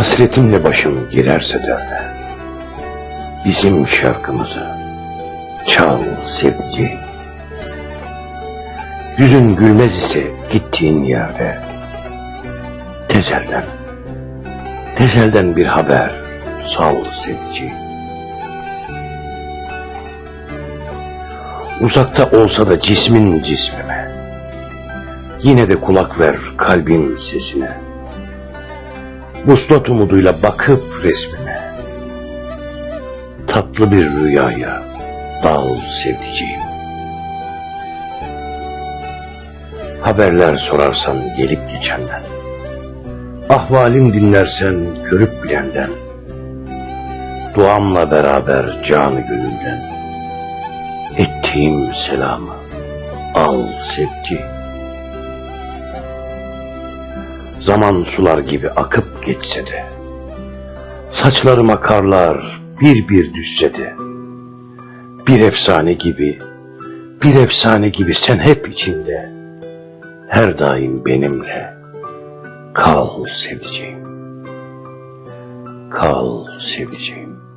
Hasretimle başım girerse derde Bizim şarkımızı çal sevdiceğim Yüzün gülmez ise gittiğin yerde Tezelden Tezelden bir haber sal sevdiceğim Uzakta olsa da cismin cismime Yine de kulak ver kalbin sesine. Vuslat umuduyla bakıp resmine Tatlı bir rüyaya dal sevdiceğim. Haberler sorarsan gelip geçenden Ahvalin dinlersen görüp bilenden Duamla beraber canı gönülden Ettiğim selamı al sevdiceğim. Zaman sular gibi akıp geçse de Saçlarıma karlar bir bir düşse de Bir efsane gibi Bir efsane gibi sen hep içinde. Her daim benimle Kal sevdiceğim. Kal sevdiceğim